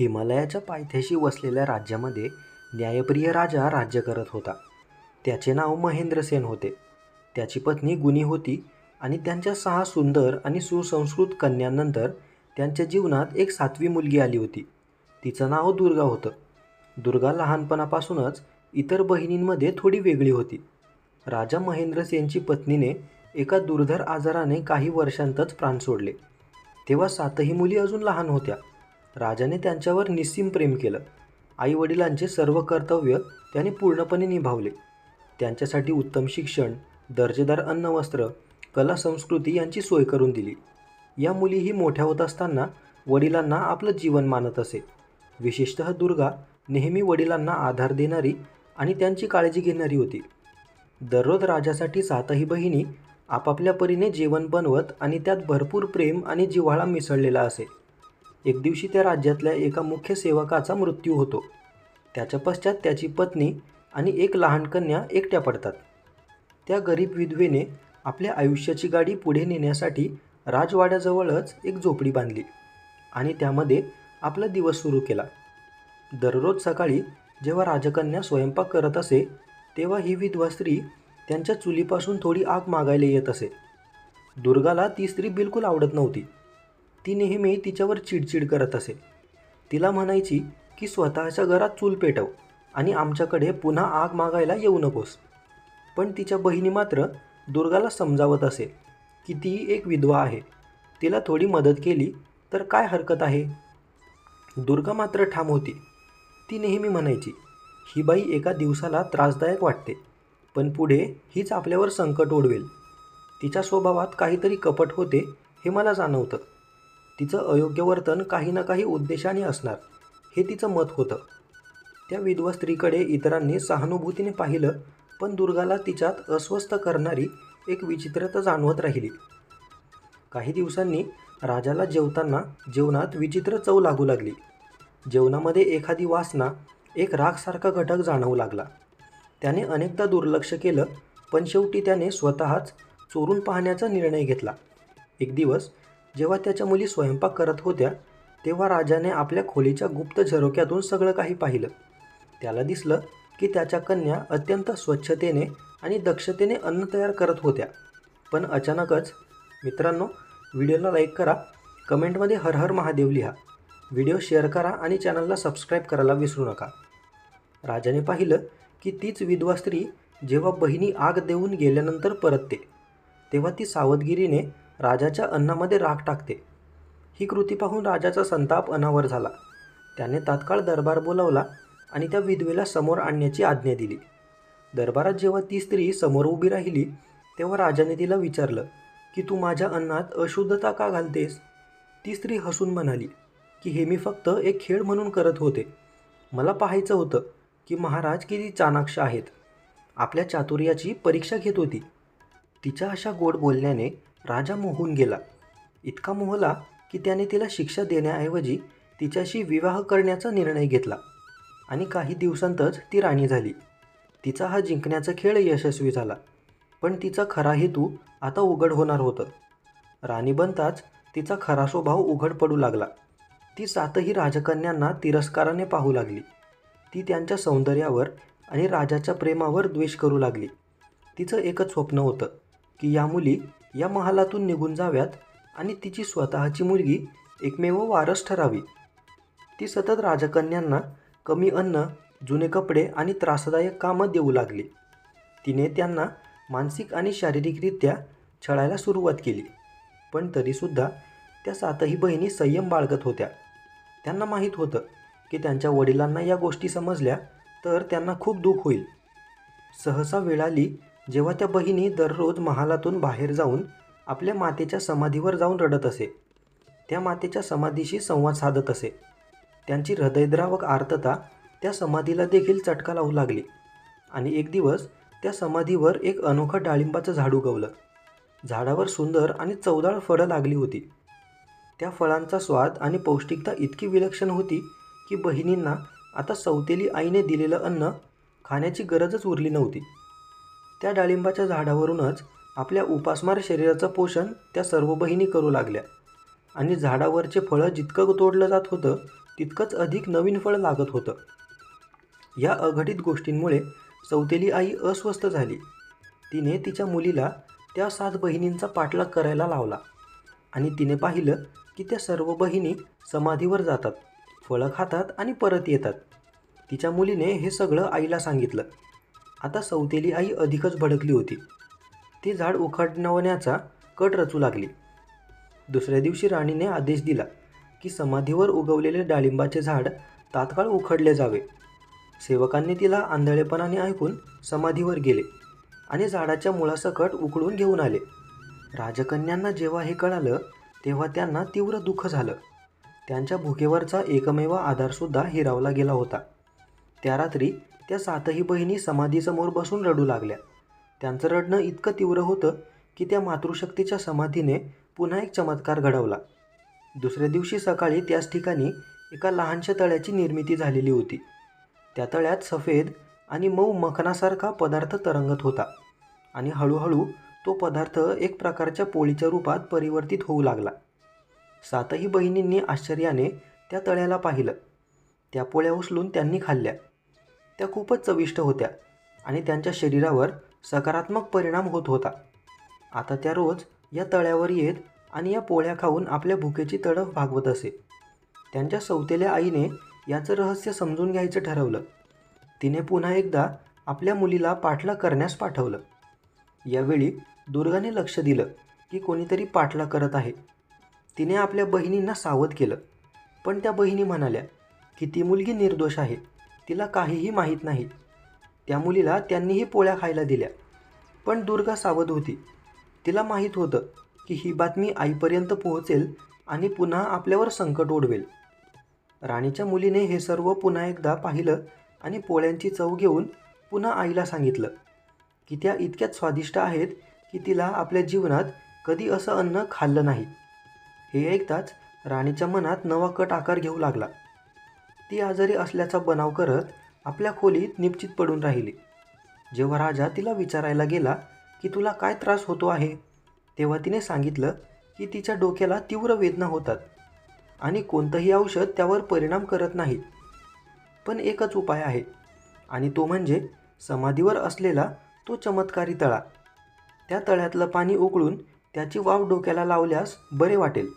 हिमालयाच्या पायथ्याशी वसलेल्या राज्यामध्ये न्यायप्रिय राजा राज्य करत होता. त्याचे नाव महेंद्रसेन होते. त्याची पत्नी गुणी होती आणि त्यांच्या सहा सुंदर आणि सुसंस्कृत कन्यांनंतर त्यांच्या जीवनात एक सातवी मुलगी आली होती. तिचं नाव दुर्गा होतं. दुर्गा लहानपणापासूनच इतर बहिणींमध्ये थोडी वेगळी होती. राजा महेंद्रसेनची पत्नीने एका दुर्धर आजाराने काही वर्षांतच प्राण सोडले. तेव्हा सातही मुली अजून लहान होत्या. राजाने त्यांच्यावर निस्सीम प्रेम केलं. आई वडिलांचे सर्व कर्तव्य त्याने पूर्णपणे निभावले. त्यांच्यासाठी उत्तम शिक्षण दर्जेदार अन्न वस्त्र कला संस्कृती यांची सोय करून दिली. या मुलीही मोठ्या होत असताना वडिलांना आपलं जीवन मानत असे. विशेषतः दुर्गा नेहमी वडिलांना आधार देणारी आणि त्यांची काळजी घेणारी होती. दररोज राजासाठी सातही बहिणी आपापल्या परीने जेवण बनवत आणि त्यात भरपूर प्रेम आणि जिव्हाळा मिसळलेला असे. एक दिवशी त्या राज्यातल्या एका मुख्य सेवकाचा मृत्यू होतो. त्याच्या पश्चात त्याची पत्नी आणि एक लहान कन्या एकट्या पडतात. त्या गरीब विधवेने आपल्या आयुष्याची गाडी पुढे नेण्यासाठी राजवाड्याजवळच एक झोपडी बांधली आणि त्यामध्ये आपला दिवस सुरू केला. दररोज सकाळी जेव्हा राजकन्या स्वयंपाक करत असे तेव्हा ही विधवा स्त्री त्यांच्या चुलीपासून थोडी आग मागायला येत असे. दुर्गाला ती स्त्री बिलकुल आवडत नव्हती. ती नेहमी तिच्यावर चिडचिड करत असे. तिला म्हणायची की स्वतःच्या घरात चूल पेटव आणि आमच्याकडे पुन्हा आग मागायला येऊ नकोस. पण तिच्या बहिणी मात्र दुर्गाला समजावत असे की ती एक विधवा आहे. तिला थोडी मदत केली तर काय हरकत आहे? दुर्गा मात्र ठाम होती. ती नेहमी म्हणायची ही बाई एका दिवसाला त्रासदायक वाटते पण पुढे हीच आपल्यावर संकट ओढवेल. तिच्या स्वभावात काहीतरी कपट होते हे मला जाणवतं. तिचं अयोग्य वर्तन काही ना काही उद्देशाने असणार हे तिचं मत होतं. त्या विधवा स्त्रीकडे इतरांनी सहानुभूतीने पाहिलं पण दुर्गाला तिच्यात अस्वस्थ करणारी एक विचित्रता जाणवत राहिली. काही दिवसांनी राजाला जेवताना जेवणात विचित्र चव लागू लागली. जेवणामध्ये एखादी वासना एक रागसारखा घटक जाणवू लागला. त्याने अनेकदा दुर्लक्ष केलं पण शेवटी त्याने स्वतःच चोरून पाहण्याचा निर्णय घेतला. एक दिवस जेव्हा त्याच्या मुली स्वयंपाक करत होत्या तेव्हा राजाने आपल्या खोलीच्या गुप्त झरोक्यातून सगळं काही पाहिलं. त्याला दिसलं की त्याच्या कन्या अत्यंत स्वच्छतेने आणि दक्षतेने अन्न तयार करत होत्या. पण अचानकच मित्रांनो व्हिडिओला लाईक करा कमेंटमध्ये हर हर महादेव लिहा. व्हिडिओ शेअर करा आणि चॅनलला सबस्क्राईब करायला विसरू नका. राजाने पाहिलं की तीच विधवा स्त्री जेव्हा बहिणी आग देऊन गेल्यानंतर परतते तेव्हा ती सावधगिरीने राजाच्या अन्नामध्ये राख टाकते. ही कृती पाहून राजाचा संताप अनावर झाला. त्याने तात्काळ दरबार बोलावला आणि त्या विधवेला समोर आणण्याची आज्ञा दिली. दरबारात जेव्हा ती स्त्री समोर उभी राहिली तेव्हा राजाने तिला विचारलं की तू माझ्या अन्नात अशुद्धता का घालतेस? ती स्त्री हसून म्हणाली की हे मी फक्त एक खेळ म्हणून करत होते. मला पाहायचं होतं की महाराज किती चाणाक्ष आहेत. आपल्या चातुर्याची परीक्षा घेत होती. तिच्या अशा गोड बोलण्याने राजा मोहून गेला. इतका मोहला की त्याने तिला शिक्षा देण्याऐवजी तिच्याशी विवाह करण्याचा निर्णय घेतला आणि काही दिवसांतच ती राणी झाली. तिचा हा जिंकण्याचा खेळ यशस्वी झाला पण तिचा खरा हेतू आता उघड होणार होतं. राणी बनताच तिचा खरा स्वभाव उघड पडू लागला. ती सातही राजकन्यांना तिरस्काराने पाहू लागली. ती त्यांच्या सौंदर्यावर आणि राजाच्या प्रेमावर द्वेष करू लागली. तिचं एकच स्वप्न होतं की या मुली या महालातून निघून जाव्यात आणि तिची स्वतःची मुलगी एकमेव वारस ठरावी. ती सतत राजकन्यांना कमी अन्न जुने कपडे आणि त्रासदायक कामं देऊ लागली. तिने त्यांना मानसिक आणि शारीरिकरित्या छळायला सुरुवात केली. पण तरीसुद्धा त्या सातही बहिणी संयम बाळगत होत्या. त्यांना माहीत होतं की त्यांच्या वडिलांना या गोष्टी समजल्या तर त्यांना खूप दुःख होईल. सहसा वेळाली जेव्हा त्या बहिणी दररोज महालातून बाहेर जाऊन आपल्या मातेच्या समाधीवर जाऊन रडत असे. त्या मातेच्या समाधीशी संवाद साधत असे. त्यांची हृदयद्रावक आर्तता त्या समाधीला देखील चटका लावू लागली. आणि एक दिवस त्या समाधीवर एक अनोखं डाळिंबाचं झाड उगवलं. झाडावर सुंदर आणि चवदाळ फळं लागली होती. त्या फळांचा स्वाद आणि पौष्टिकता इतकी विलक्षण होती की बहिणींना आता सौतेली आईने दिलेलं अन्न खाण्याची गरजच उरली नव्हती. त्या डाळिंबाच्या झाडावरूनच आपल्या उपासमार शरीराचं पोषण त्या सर्व बहिणी करू लागल्या. आणि झाडावरचे फळं जितकं तोडलं जात होतं तितकंच अधिक नवीन फळ लागत होतं. या अघटित गोष्टींमुळे सौतेली आई अस्वस्थ झाली. तिने तिच्या मुलीला त्या सात बहिणींचा पाठलाग करायला लावला. आणि तिने पाहिलं की त्या सर्व बहिणी समाधीवर जातात फळं खातात आणि परत येतात. तिच्या मुलीने हे सगळं आईला सांगितलं. आता सौतेली आई अधिकच भडकली होती. ती झाड उखडवण्याचा कट रचू लागली. दुसऱ्या दिवशी राणीने आदेश दिला की समाधीवर उगवलेले डाळिंबाचे झाड तात्काळ उखडले जावे. सेवकांनी तिला आंधळेपणाने ऐकून समाधीवर गेले आणि झाडाच्या मुळासकट उकडून घेऊन आले. राजकन्यांना जेव्हा हे कळालं तेव्हा त्यांना तीव्र दुःख झालं. त्यांच्या भुकेवरचा एकमेव आधारसुद्धा हिरावला गेला होता. त्या रात्री त्या सातही बहिणी समाधीसमोर बसून रडू लागल्या. त्यांचं रडणं इतकं तीव्र होतं की त्या मातृशक्तीच्या समाधीने पुन्हा एक चमत्कार घडवला. दुसऱ्या दिवशी सकाळी त्याच ठिकाणी एका लहानशा तळ्याची निर्मिती झालेली होती. त्या तळ्यात सफेद आणि मऊ मखनासारखा पदार्थ तरंगत होता आणि हळूहळू तो पदार्थ एक प्रकारच्या पोळीच्या रूपात परिवर्तित होऊ लागला. सातही बहिणींनी आश्चर्याने त्या तळ्याला पाहिलं. त्या पोळ्या उचलून त्यांनी खाल्ल्या. त्या खूपच चविष्ट होत्या आणि त्यांच्या शरीरावर सकारात्मक परिणाम होत होता. आता त्या रोज या तळ्यावर येत आणि या पोळ्या खाऊन आपल्या भुकेची तडफ भागवत असे. त्यांच्या सौतेल्या आईने याचं रहस्य समजून घ्यायचं ठरवलं. तिने पुन्हा एकदा आपल्या मुलीला पाठला करण्यास पाठवलं. यावेळी दुर्गाने लक्ष दिलं की कोणीतरी पाठला करत आहे. तिने आपल्या बहिणींना सावध केलं. पण त्या बहिणी म्हणाल्या की ती मुलगी निर्दोष आहे. तिला काहीही माहीत नाही. त्या मुलीला त्यांनीही पोळ्या खायला दिल्या. पण दुर्गा सावध होती. तिला माहीत होतं की ही बातमी आईपर्यंत पोहोचेल आणि पुन्हा आपल्यावर संकट ओढवेल. राणीच्या मुलीने हे सर्व पुन्हा एकदा पाहिलं आणि पोळ्यांची चव घेऊन पुन्हा आईला सांगितलं की त्या इतक्यात स्वादिष्ट आहेत की तिला आपल्या जीवनात कधी असं अन्न खाल्लं नाही. हे ऐकताच राणीच्या मनात नवा कट आकार घेऊ लागला. ती आजारी असल्याचा बनाव करत आपल्या खोलीत निश्चित पडून राहिली. जेव्हा राजा तिला विचारायला गेला की तुला काय त्रास होतो आहे तेव्हा तिने सांगितलं की तिच्या डोक्याला तीव्र वेदना होतात आणि कोणतंही औषध त्यावर परिणाम करत नाहीत. पण एकच उपाय आहे आणि तो म्हणजे समाधीवर असलेला तो चमत्कारी तळा. त्या तळ्यातलं पाणी उकळून त्याची वाव डोक्याला लावल्यास बरे वाटेल.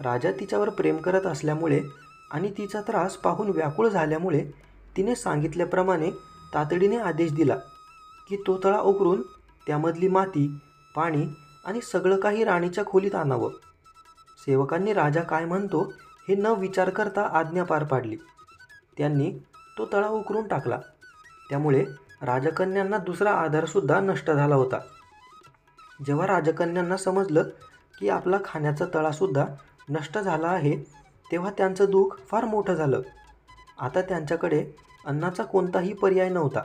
राजा तिच्यावर प्रेम करत असल्यामुळे आणि तिचा त्रास पाहून व्याकुळ झाल्यामुळे तिने सांगितल्याप्रमाणे तातडीने आदेश दिला की तो तळा उकरून त्यामधली माती पाणी आणि सगळं काही राणीच्या खोलीत आणावं. सेवकांनी राजा काय म्हणतो हे न विचार करता आज्ञा पार पाडली. त्यांनी तो तळा उकरून टाकला. त्यामुळे राजकन्यांना दुसरा आधारसुद्धा नष्ट झाला होता. जेव्हा राजकन्यांना समजलं की आपला खाण्याचा तळासुद्धा नष्ट झाला आहे तेव्हा त्यांचं दुःख फार मोठं झालं. आता त्यांच्याकडे अन्नाचा कोणताही पर्याय नव्हता.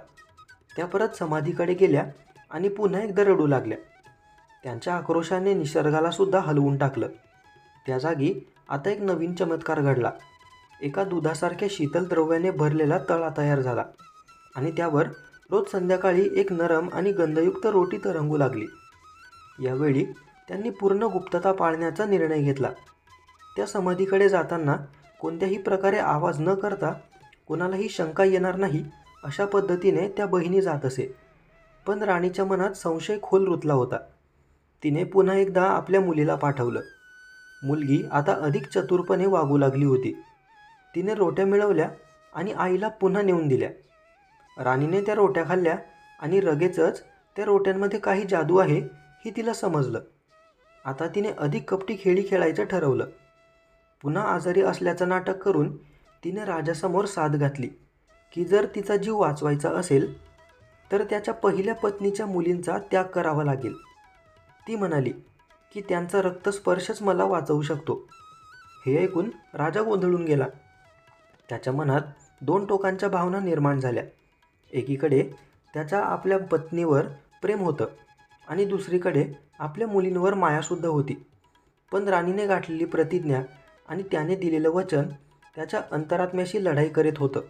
त्या परत समाधीकडे गेल्या आणि पुन्हा एकदा रडू लागल्या. त्यांच्या आक्रोशाने निसर्गालासुद्धा हलवून टाकलं. त्या जागी आता एक नवीन चमत्कार घडला. एका दुधासारख्या शीतल द्रव्याने भरलेला तळा तयार झाला आणि त्यावर रोज संध्याकाळी एक नरम आणि गंधयुक्त रोटी तरंगू लागली. यावेळी त्यांनी पूर्ण गुप्तता पाळण्याचा निर्णय घेतला. त्या समाधीकडे जाताना कोणत्याही प्रकारे आवाज न करता कोणालाही शंका येणार नाही अशा पद्धतीने त्या बहिणी जात असे. पण राणीच्या मनात संशय खोल रुतला होता. तिने पुन्हा एकदा आपल्या मुलीला पाठवलं. मुलगी आता अधिक चतुरपणे वागू लागली होती. तिने रोट्या मिळवल्या आणि आईला पुन्हा नेऊन दिल्या. राणीने त्या रोट्या खाल्ल्या आणि लगेचच त्या रोट्यांमध्ये काही जादू आहे हे तिला समजलं. आता तिने अधिक कपटी खेळी खेळायचं ठरवलं. पुन्हा आजारी असल्याचं नाटक करून तिने राजासमोर साथ घातली की जर तिचा जीव वाचवायचा असेल तर त्याच्या पहिल्या पत्नीच्या मुलींचा त्याग करावा लागेल. ती म्हणाली की त्यांचा रक्तस्पर्शच मला वाचवू शकतो. हे ऐकून राजा गोंधळून गेला. त्याच्या मनात दोन टोकांच्या भावना निर्माण झाल्या. एकीकडे त्याचा आपल्या पत्नीवर प्रेम होतं आणि दुसरीकडे आपल्या मुलींवर मायासुद्धा होती. पण राणीने गाठलेली प्रतिज्ञा आणि त्याने दिलेलं वचन त्याच्या अंतरात्म्याशी लढाई करीत होतं.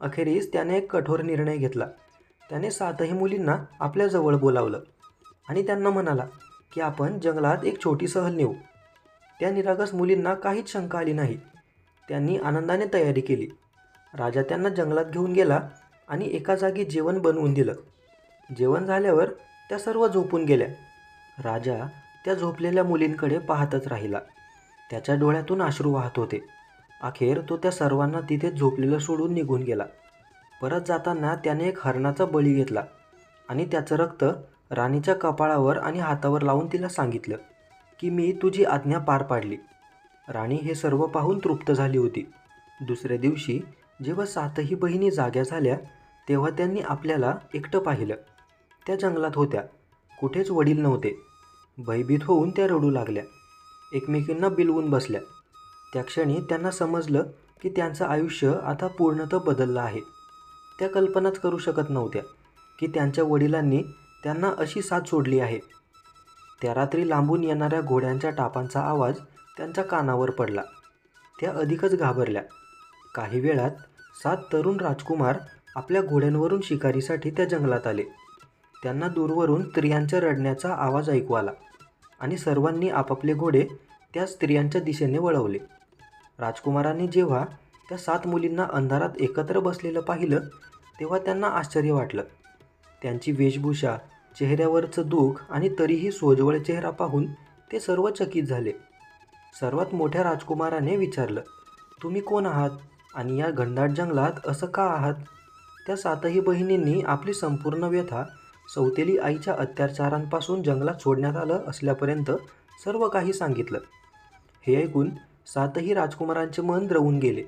अखेरीस त्याने एक कठोर निर्णय घेतला. त्याने सातही मुलींना आपल्याजवळ बोलावलं आणि त्यांना म्हणाला की आपण जंगलात एक छोटी सहल नेऊ. त्या निरागस मुलींना काहीच शंका आली नाही. त्यांनी आनंदाने तयारी केली. राजा त्यांना जंगलात घेऊन गेला आणि एका जागी जेवण बनवून दिलं. जेवण झाल्यावर त्या सर्व झोपून गेल्या. राजा त्या झोपलेल्या मुलींकडे पाहतच राहिला. त्याच्या डोळ्यातून अश्रू वाहत होते. अखेर तो त्या सर्वांना तिथे झोपलेलं सोडून निघून गेला. परत जाताना त्याने एक हरणाचा बळी घेतला आणि त्याचं रक्त राणीच्या कपाळावर आणि हातावर लावून तिला सांगितलं की मी तुझी आज्ञा पार पाडली. राणी हे सर्व पाहून तृप्त झाली होती. दुसऱ्या दिवशी जेव्हा सातही बहिणी जाग्या झाल्या तेव्हा त्यांनी आपल्याला एकटं पाहिलं. त्या जंगलात होत्या. कुठेच वडील नव्हते. भयभीत होऊन त्या रडू लागल्या. एकमेकींना बिलवून बसल्या. त्या क्षणी त्यांना समजलं की त्यांचं आयुष्य आता पूर्णतः बदललं आहे. त्या कल्पनाच करू शकत नव्हत्या की त्यांच्या वडिलांनी त्यांना अशी साथ सोडली आहे. त्या रात्री लांबून येणाऱ्या घोड्यांच्या टापांचा आवाज त्यांच्या कानावर पडला. त्या अधिकच घाबरल्या. काही वेळात सात तरुण राजकुमार आपल्या घोड्यांवरून शिकारीसाठी त्या जंगलात आले. त्यांना दूरवरून स्त्रियांच्या रडण्याचा आवाज ऐकू आला. आणि सर्वांनी आपापले घोडे त्या स्त्रियांच्या दिशेने वळवले. राजकुमारांनी जेव्हा त्या सात मुलींना अंधारात एकत्र बसलेलं पाहिलं तेव्हा त्यांना आश्चर्य वाटलं. त्यांची वेशभूषा चेहऱ्यावरचं दुःख आणि तरीही सोजवळ चेहरा पाहून ते सर्व चकित झाले. सर्वात मोठ्या राजकुमाराने विचारलं तुम्ही कोण आहात? आणि या घनदाट जंगलात असं का आहात त्या सातही बहिणींनी आपली संपूर्ण व्यथा सौतेली आईच्या अत्याचारांपासून जंगलात सोडण्यात आलं असल्यापर्यंत सर्व काही सांगितलं. हे ऐकून सातही राजकुमारांचे मन द्रवून गेले.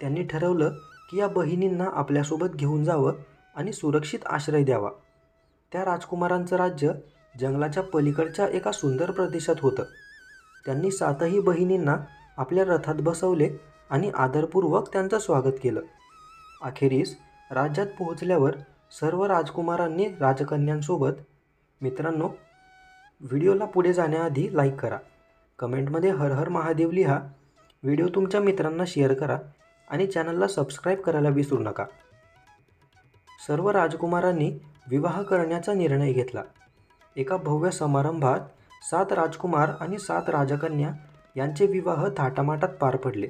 त्यांनी ठरवलं की या बहिणींना आपल्यासोबत घेऊन जावं आणि सुरक्षित आश्रय द्यावा. त्या राजकुमारांचं राज्य जंगलाच्या पलीकडच्या एका सुंदर प्रदेशात होतं. त्यांनी सातही बहिणींना आपल्या रथात बसवले आणि आदरपूर्वक त्यांचं स्वागत केलं. अखेरीस राज्यात पोहोचल्यावर सर्व राजकुमारांनी राजकन्यांसोबत मित्रांनो व्हिडिओला पुढे जाण्याआधी लाईक करा. कमेंटमध्ये हर हर महादेव लिहा. व्हिडिओ तुमच्या मित्रांना शेअर करा आणि चॅनलला सबस्क्राईब करायला विसरू नका. सर्व राजकुमारांनी विवाह करण्याचा निर्णय घेतला. एका भव्य समारंभात सात राजकुमार आणि सात राजकन्या यांचे विवाह थाटामाटात पार पडले.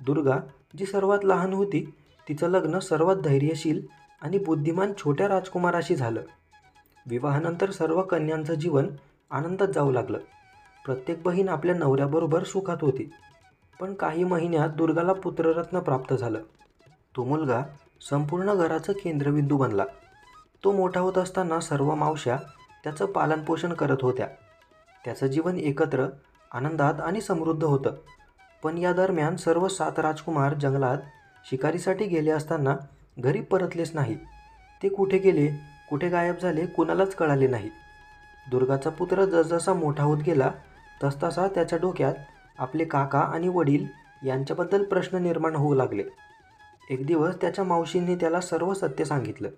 दुर्गा जी सर्वात लहान होती तिचं लग्न सर्वात धैर्यशील आणि बुद्धिमान छोट्या राजकुमाराशी झालं. विवाहानंतर सर्व कन्यांचं जीवन आनंदात जाऊ लागलं. प्रत्येक बहीण आपल्या नवऱ्याबरोबर सुखात होती. पण काही महिन्यात दुर्गाला पुत्ररत्न प्राप्त झालं. तो मुलगा संपूर्ण घराचं केंद्रबिंदू बनला. तो मोठा होत असताना सर्व मावश्या त्याचं पालनपोषण करत होत्या. त्याचं जीवन एकत्र आनंदात आणि समृद्ध होतं. पण या दरम्यान सर्व सात राजकुमार जंगलात शिकारीसाठी गेले असताना घरी परतलेच नाही ते कुठे गेले कुठे गायब झाले कुणालाच कळाले नाही. दुर्गाचा पुत्र जसजसा मोठा होत गेला तसतसा त्याच्या डोक्यात आपले काका आणि वडील यांच्याबद्दल प्रश्न निर्माण होऊ लागले. एक दिवस त्याच्या मावशींनी त्याला सर्व सत्य सांगितलं.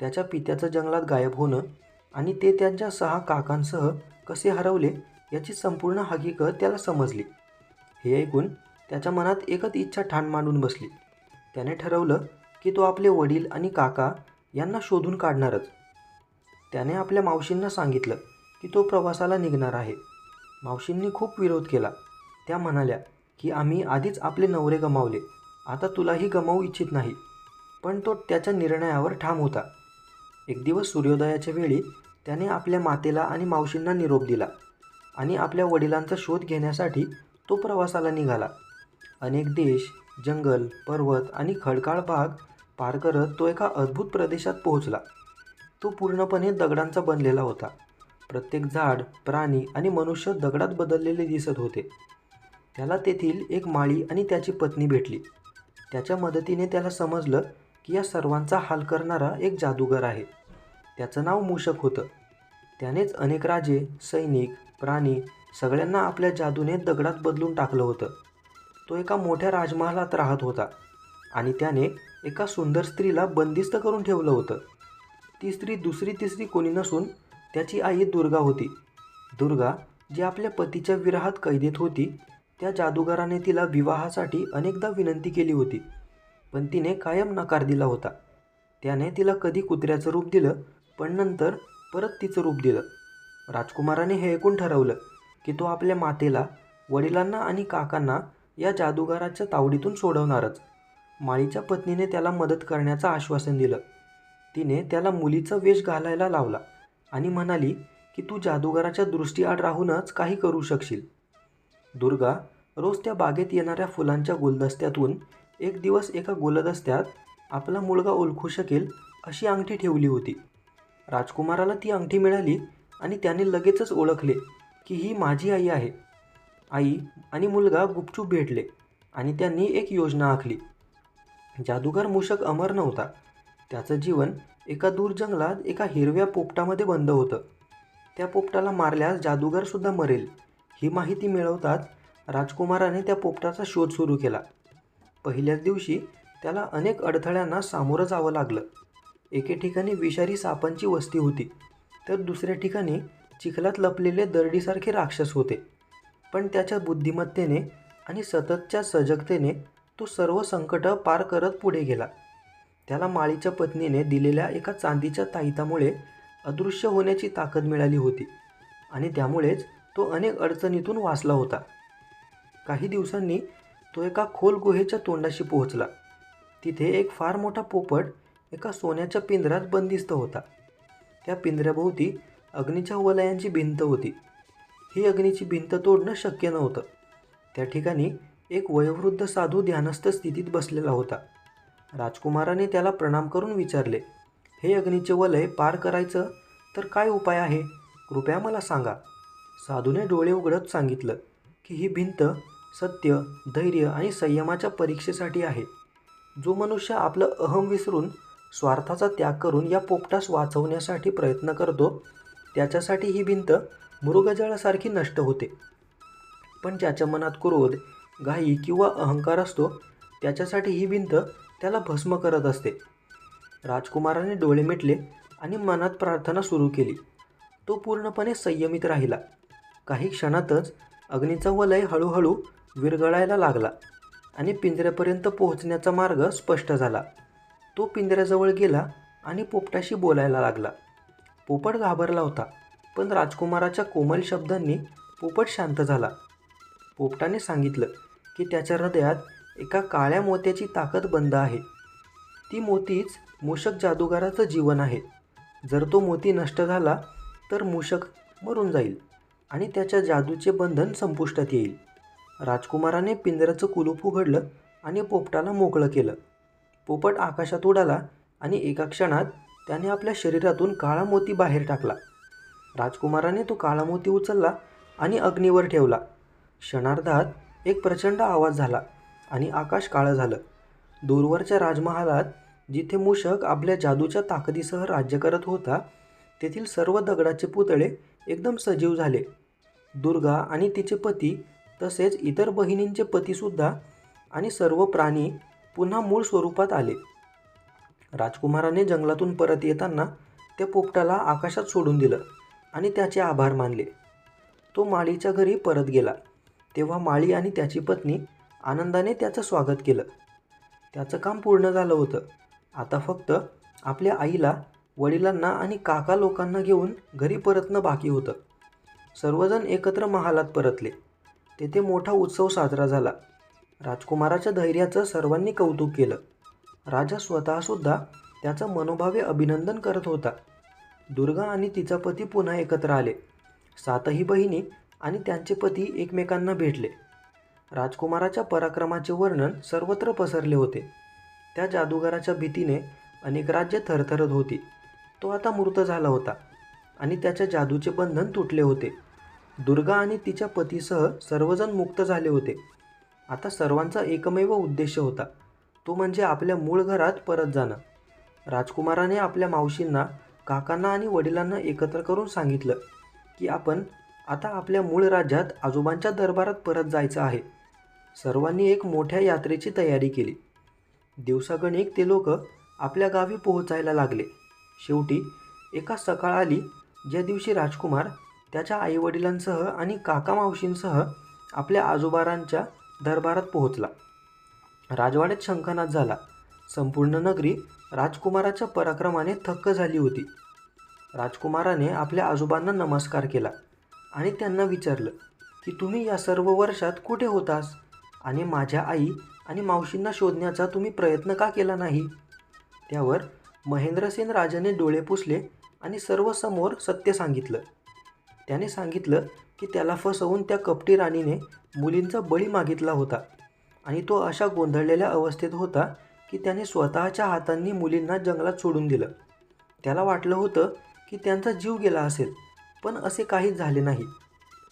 त्याच्या पित्याचं जंगलात गायब होणं आणि ते त्यांच्या सहा काकांसह कसे हरवले याची संपूर्ण हकीकत त्याला समजली. हे ऐकून त्याच्या मनात एकच इच्छा ठाण मांडून बसली. त्याने ठरवलं की तो आपले वडील आणि काका यांना शोधून काढणारच. त्याने आपल्या मावशींना सांगितलं की तो प्रवासाला निघणार आहे. मावशींनी खूप विरोध केला. त्या म्हणाल्या की आम्ही आधीच आपले नवरे गमावले. आता तुलाही गमावू इच्छित नाही. पण तो त्याच्या निर्णयावर ठाम होता. एक दिवस सूर्योदयाच्या वेळी त्याने आपल्या मातेला आणि मावशींना निरोप दिला आणि आपल्या वडिलांचा शोध घेण्यासाठी तो प्रवासाला निघाला. अनेक देश जंगल पर्वत आणि खडकाळ भाग पार करत तो एका अद्भुत प्रदेशात पोहोचला. तो पूर्णपणे दगडांचा बनलेला होता. प्रत्येक झाड प्राणी आणि मनुष्य दगडात बदललेले दिसत होते. त्याला तेथील एक माळी आणि त्याची पत्नी भेटली. त्याच्या मदतीने त्याला समजलं की या सर्वांचा हाल करणारा एक जादूगर आहे. त्याचं नाव मूषक होतं. त्यानेच अनेक राजे सैनिक प्राणी सगळ्यांना आपल्या जादूने दगडात बदलून टाकलं होतं. तो एका मोठ्या राजमहालात राहत होता आणि त्याने एका सुंदर स्त्रीला बंदिस्त करून ठेवलं होतं. ती स्त्री दुसरी तिसरी कोणी नसून त्याची आई दुर्गा होती. दुर्गा जी आपल्या पतीच्या विरहात कैदेत होती त्या जादूगाराने तिला विवाहासाठी अनेकदा विनंती केली होती पण तिने कायम नकार दिला होता. त्याने तिला कधी कुत्र्याचं रूप दिलं पण नंतर परत तिचं रूप दिलं. राजकुमाराने हे ऐकून ठरवलं की तो आपल्या मातेला वडिलांना आणि काकांना या जादूगाराच्या तावडीतून सोडवणारच. माळीच्या पत्नीने त्याला मदत करण्याचं आश्वासन दिलं. तिने त्याला मुलीचा वेश घालायला लावला आणि म्हणाली की तू जादूगाराच्या दृष्टीआड राहूनच काही करू शकशील. दुर्गा रोज त्या बागेत येणाऱ्या फुलांच्या गुलदस्त्यातून एक दिवस एका गुलदस्त्यात आपला मुलगा ओळखू शकेल अशी अंगठी ठेवली होती. राजकुमाराला ती अंगठी मिळाली आणि त्याने लगेचच ओळखले की ही माझी आई आहे. आई आणि मुलगा गुपचूप भेटले आणि त्यांनी एक योजना आखली. जादूगार मूषक अमर नव्हता. त्याचं जीवन एका दूर जंगलात एका हिरव्या पोपटामध्ये बंद होतं. त्या पोपटाला मारल्यास जादूगारसुद्धा मरेल ही माहिती मिळवताच राजकुमाराने त्या पोपटाचा शोध सुरू केला. पहिल्याच दिवशी त्याला अनेक अडथळ्यांना सामोरं जावं लागलं. एके ठिकाणी विषारी सापांची वस्ती होती तर दुसऱ्या ठिकाणी चिखलात लपलेले दरडीसारखे राक्षस होते. पण त्याच्या बुद्धिमत्तेने आणि सततच्या सजगतेने तो सर्व संकटं पार करत पुढे गेला. त्याला माळीच्या पत्नीने दिलेल्या एका चांदीच्या ताईतामुळे अदृश्य होण्याची ताकद मिळाली होती आणि त्यामुळेच तो अनेक अडचणीतून वाचला होता. काही दिवसांनी तो एका खोल गुहेच्या तोंडाशी पोहोचला. तिथे एक फार मोठा पोपट एका सोन्याच्या पिंजऱ्यात बंदिस्त होता. त्या पिंजऱ्याभोवती अग्नीच्या वलयांची भिंत होती. ही अग्नीची भिंत तोडणं शक्य नव्हतं. त्या ठिकाणी एक वयोवृद्ध साधू ध्यानस्थ स्थितीत बसलेला होता. राजकुमाराने त्याला प्रणाम करून विचारले हे अग्नीचे वलय पार करायचं तर काय उपाय आहे? कृपया मला सांगा. साधूने डोळे उघडत सांगितलं की ही भिंत सत्य धैर्य आणि संयमाच्या परीक्षेसाठी आहे. जो मनुष्य आपलं अहम विसरून स्वार्थाचा त्याग करून या पोपटास वाचवण्यासाठी प्रयत्न करतो त्याच्यासाठी ही भिंत मृगजळासारखी नष्ट होते. पण ज्याच्या मनात क्रोध घाई किंवा अहंकार असतो त्याच्यासाठी ही भिंत त्याला भस्म करत असते. राजकुमाराने डोळे मिटले आणि मनात प्रार्थना सुरू केली. तो पूर्णपणे संयमित राहिला. काही क्षणातच अग्नीचा वलय हळूहळू विरघळायला लागला आणि पिंजऱ्यापर्यंत पोहोचण्याचा मार्ग स्पष्ट झाला. तो पिंजऱ्याजवळ गेला आणि पोपटाशी बोलायला लागला. पोपट घाबरला होता पण राजकुमाराच्या कोमल शब्दांनी पोपट शांत झाला. पोपटाने सांगितलं की त्याच्या हृदयात एका काळ्या मोत्याची ताकद बंद आहे. ती मोतीच मूषक जादूगाराचं जीवन आहे. जर तो मोती नष्ट झाला तर मूषक मरून जाईल आणि त्याच्या जादूचे बंधन संपुष्टात येईल. राजकुमाराने पिंजऱ्याचं कुलूप उघडलं आणि पोपटाला मोकळं केलं. पोपट आकाशात उडाला आणि एका क्षणात त्याने आपल्या शरीरातून काळा मोती बाहेर टाकला. राजकुमाराने तो काळा मोती उचलला आणि अग्नीवर ठेवला. क्षणार्धात एक प्रचंड आवाज झाला आणि आकाश काळं झालं. दूरवरच्या राजमहालात जिथे मूषक आपल्या जादूच्या ताकदीसह राज्य करत होता तेथील सर्व दगडाचे पुतळे एकदम सजीव झाले. दुर्गा आणि तिचे पती तसेच इतर बहिणींचे पतीसुद्धा आणि सर्व प्राणी पुन्हा मूळ स्वरूपात आले. राजकुमाराने जंगलातून परत येताना त्या पोपटाला आकाशात सोडून दिलं आणि त्याचे आभार मानले. तो माळीच्या घरी परत गेला. तेव्हा माळी आणि त्याची पत्नी आनंदाने त्याचं स्वागत केलं. त्याचं काम पूर्ण झालं होतं. आता फक्त आपल्या आईला वडिलांना आणि काका लोकांना घेऊन घरी परतणं बाकी होतं. सर्वजण एकत्र महालात परतले. तेथे मोठा उत्सव साजरा झाला. राजकुमाराच्या धैर्याचं सर्वांनी कौतुक केलं. राजा स्वतःसुद्धा त्याचं मनोभावे अभिनंदन करत होता. दुर्गा आणि तिचा पती पुन्हा एकत्र आले. सातही बहिणी आणि त्यांचे पती एकमेकांना भेटले. राजकुमाराच्या पराक्रमाचे वर्णन सर्वत्र पसरले होते. त्या जादूगाराच्या भीतीने अनेक राज्ये थरथरत होती. तो आता मृत झाला होता आणि त्याच्या जादूचे बंधन तुटले होते. दुर्गा आणि तिच्या पतीसह सर्वजण मुक्त झाले होते. आता सर्वांचा एकमेव उद्देश होता. तो म्हणजे आपल्या मूळ घरात परत जाणं. राजकुमाराने आपल्या मावशींना काकांना आणि वडिलांना एकत्र करून सांगितलं की आपण आता आपल्या मूळ राज्यात आजोबांच्या दरबारात परत जायचं आहे. सर्वांनी एक मोठ्या यात्रेची तयारी केली. दिवसागणिक ते लोक आपल्या गावी पोहोचायला लागले. शेवटी एका सकाळ आली ज्या दिवशी राजकुमार त्याच्या आईवडिलांसह आणि काका मावशींसह आपल्या आजोबारांच्या दरबारात पोहोचला. राजवाड्यात शंखनाद झाला. संपूर्ण नगरी राजकुमाराच्या पराक्रमाने थक्क झाली होती. राजकुमाराने आपल्या आजोबांना नमस्कार केला. आणि त्यांना विचारलं की तुम्ही या सर्व वर्षात कुठे होतास? आणि माझ्या आई आणि मावशींना शोधण्याचा तुम्ही प्रयत्न का केला नाही? त्यावर महेंद्रसेन राजाने डोळे पुसले आणि सर्वसमोर सत्य सांगितलं. त्याने सांगितलं की त्याला फसवून त्या कपटी राणीने मुलींचा बळी मागितला होता आणि तो अशा गोंधळलेल्या अवस्थेत होता की त्याने स्वतःच्या हातांनी मुलींना जंगलात सोडून दिलं. त्याला वाटलं होतं की त्यांचा जीव गेला असेल. पण असे काहीच झाले नाही.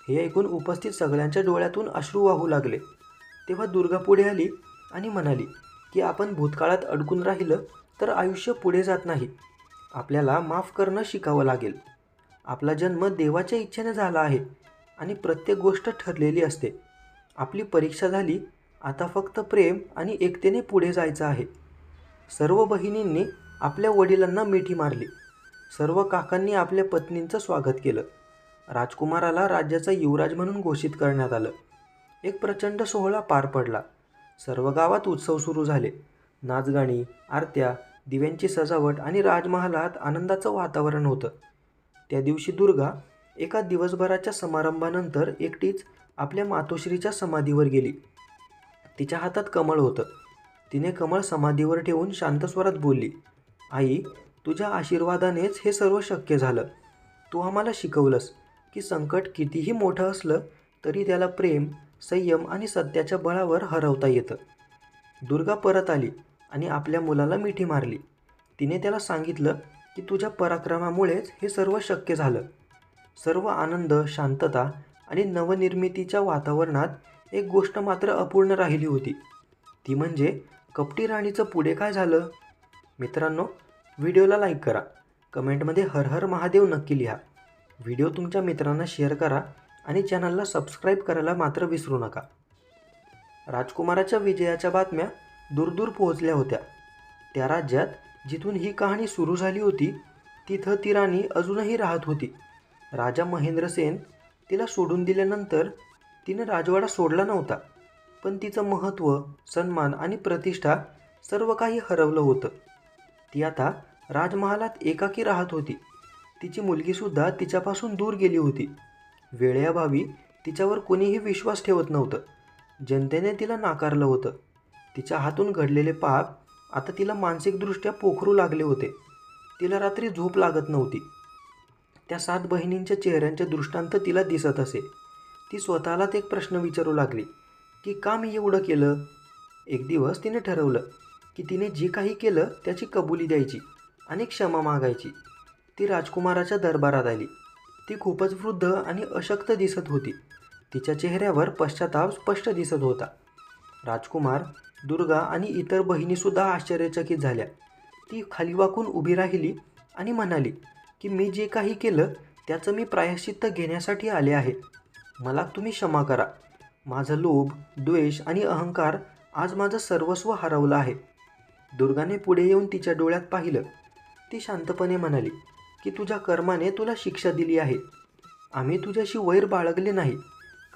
हे ऐकून उपस्थित सगळ्यांच्या डोळ्यातून अश्रू वाहू लागले. तेव्हा दुर्गा पुढे आली आणि म्हणाली की आपण भूतकाळात अडकून राहिलं तर आयुष्य पुढे जात नाही. आपल्याला माफ करणं शिकावं लागेल. आपला जन्म देवाच्या इच्छेने झाला आहे आणि प्रत्येक गोष्ट ठरलेली असते. आपली परीक्षा झाली आता फक्त प्रेम आणि एकतेने पुढे जायचं आहे. सर्व बहिणींनी आपल्या वडिलांना मिठी मारली. सर्व काकांनी आपल्या पत्नींचं स्वागत केलं. राजकुमाराला राज्याचा युवराज म्हणून घोषित करण्यात आलं. एक प्रचंड सोहळा पार पडला. सर्व गावात उत्सव सुरू झाले. नाचगाणी आरत्या दिव्यांची सजावट आणि राजमहालात आनंदाचं वातावरण होतं. त्या दिवशी दुर्गा एका दिवसभराच्या समारंभानंतर एकटीच आपल्या मातोश्रीच्या समाधीवर गेली. तिच्या हातात कमळ होतं. तिने कमळ समाधीवर ठेवून शांत स्वरात बोलली आई तुझ्या आशीर्वादानेच हे सर्व शक्य झालं. तू आम्हाला शिकवलंस की संकट कितीही मोठं असलं तरी त्याला प्रेम संयम आणि सत्याच्या बळावर हरवता येतं. दुर्गा परत आली आणि आपल्या मुलाला मिठी मारली. तिने त्याला सांगितलं की तुझ्या पराक्रमामुळेच हे सर्व शक्य झालं. सर्व आनंद शांतता आणि नवनिर्मितीच्या वातावरणात एक गोष्ट मात्र अपूर्ण राहिली होती. ती म्हणजे कपटी राणीचं पुढे काय झालं? मित्रांनो व्हिडिओला लाईक करा. कमेंटमध्ये हर हर महादेव नक्की लिहा. व्हिडिओ तुमच्या मित्रांना शेअर करा आणि चॅनलला सबस्क्राईब करायला मात्र विसरू नका. राजकुमाराच्या विजयाच्या बातम्या दूरदूर पोहोचल्या होत्या. त्या राज्यात जिथून ही कहाणी सुरू झाली होती तिथं ती राणी अजूनही राहत होती. राजा महेंद्रसेन तिला सोडून दिल्यानंतर तिनं राजवाडा सोडला नव्हता पण तिचं महत्त्व सन्मान आणि प्रतिष्ठा सर्व काही हरवलं होतं. ती आता राजमहालात एकाकी राहत होती. तिची मुलगीसुद्धा तिच्यापासून दूर गेली होती. वेळेअभावी तिच्यावर कोणीही विश्वास ठेवत नव्हतं. जनतेने तिला नाकारलं होतं. तिच्या हातून घडलेले पाप आता तिला मानसिकदृष्ट्या पोखरू लागले होते. तिला रात्री झोप लागत नव्हती. त्या सात बहिणींच्या चेहऱ्यांचे दृष्टांत तिला दिसत असे. ती स्वतःलाच एक प्रश्न विचारू लागली की का मी एवढं केलं? एक दिवस तिने ठरवलं की तिने जे काही केलं त्याची कबुली द्यायची आणि क्षमा मागायची. ती राजकुमाराच्या दरबारात आली. ती खूपच वृद्ध आणि अशक्त दिसत होती. तिच्या चेहऱ्यावर पश्चाताप स्पष्ट दिसत होता. राजकुमार दुर्गा आणि इतर बहिणीसुद्धा आश्चर्यचकित झाल्या. ती खाली वाकून उभी राहिली आणि म्हणाली की मी जे काही केलं त्याचं मी प्रायश्चित्त घेण्यासाठी आले आहे. मला तुम्ही क्षमा करा. माझं लोभ द्वेष आणि अहंकार आज माझं सर्वस्व हरवलं आहे. दुर्गाने पुढे येऊन तिच्या डोळ्यात पाहिलं. ती शांतपणे म्हणाली की तुझ्या कर्माने तुला शिक्षा दिली आहे. आम्ही तुझ्याशी वैर बाळगले नाही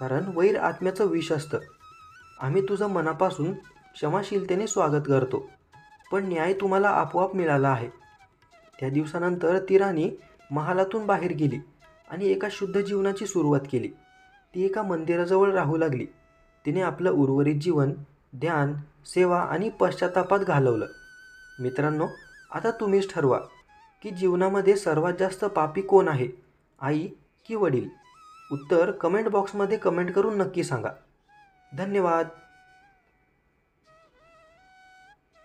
कारण वैर आत्म्याचं विष असतं. आम्ही तुझं मनापासून क्षमाशीलतेने स्वागत करतो. पण न्याय तुम्हाला आपोआप मिळाला आहे. त्या दिवसानंतर ती राणी महालातून बाहेर गेली आणि एका शुद्ध जीवनाची सुरुवात केली. ती एका मंदिराजवळ राहू लागली. तिने आपलं उर्वरित जीवन ध्यान सेवा आणि पश्चातापात घालवलं. मित्रांनो आता तुम्हीच ठरवा की जीवनामध्ये सर्वात जास्त पापी कोण आहे आई की वडील? उत्तर कमेंट बॉक्समध्ये कमेंट करून नक्की सांगा. धन्यवाद.